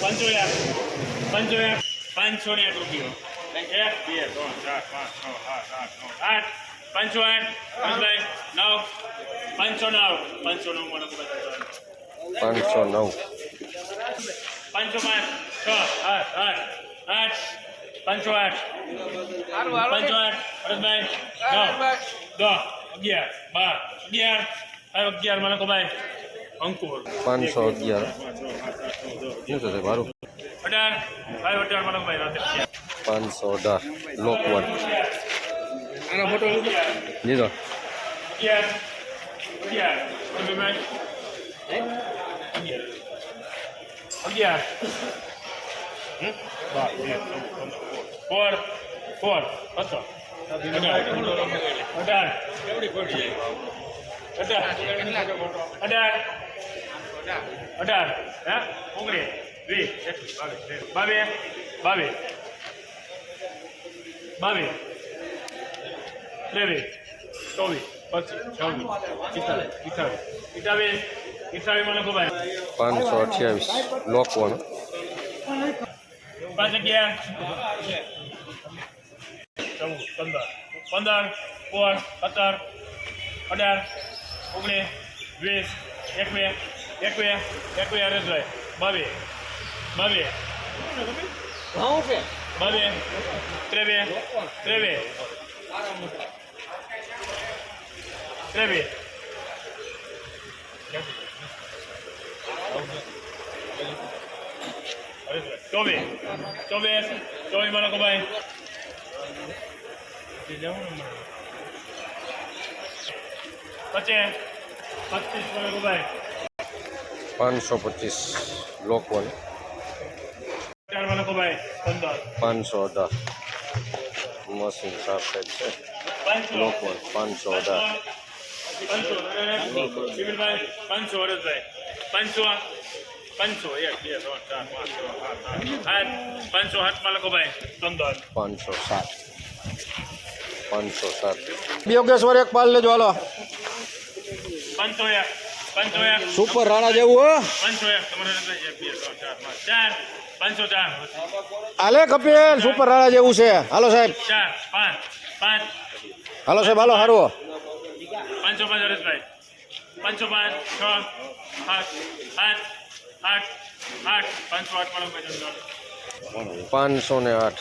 પાંચસો એક પાંચસો ને આઠ રૂપિયો. એક બે ત્રણ ચાર પાંચ છ સાત આઠ નવ આઠ. પાંચસો આઠ પાંચભાઈ નવ. પાંચસો નવ. પાંચસો નવ મને પાંચસો નવ. પાંચસો પાંચ છ આઠ આઠ. આઠ. પાંચસો આઠ પાંચસો આઠ ભરતભાઈ નવ દસ અગિયાર બાર અગિયાર. અગિયાર મને ભાઈ અંકુર. પાંચસો અગિયાર. શું થશે રાતે પાંચસો અઢાર લોકવન લીધો? અગિયાર ફોર ફોર હતો અઢાર. અઢાર. અઢાર. અઢાર હા? ઓગણીસ વીસ એકવીસ બાવીસ બાવીસ બાવીસ ત્રેવીસ ચોવીસ પચીસ છવ્વીસ પિસ્તાલીસ પિસ્તાલીસ પિસ્તાલીસ પિસ્તાલીસ મને ખબર પાંચસો અઠ્યાવીસ લોકવન પાંચ અગિયાર ચૌદ પંદર પંદર સોળ સત્તર અઢાર ઓગણીસ વીસ એકવીસ એકવીસ એકવીસ હરેશભાઈ બાવીસ બાવીસ બાવીસ ત્રેવીસ ત્રેવીસ ત્રેવીસ ચોવીસ ચોવીસ ચોવીસ મને ભાઈ પચીસ પચીસ મને ભાઈ પાંચસો પચીસ લોકોને ચાર મને ભાઈ પંદર. પાંચસો અઢાર. મશીન સાફ સાઈડ છે. લોકો પાંચસો અઢાર. પાંચસો. સિવિલભાઈ પાંચસો પાંચસો પાંચસો. એક બે ત્રણ ચાર પાંચ છ સાત પાંચસો હાથમાં લખો ભાઈ પંદર. પાંચસો સાત. પાંચસો સાત. યોગેશ્વર એક પાલ લેજો હાલો. પાંચસો યાર પાંચસો એક. સુપર રાણા જેવું હો. હાલે કપિલ સુપર રાણા જેવું છે. હાલો સાહેબ. હાલો સાહેબ હાલો હારો. પાંચસો પાંચ હરેશભાઈ. પાંચસો પાંચ છ આઠ આઠ આઠ આઠ. પાંચસો આઠ પાંચસો ને આઠ.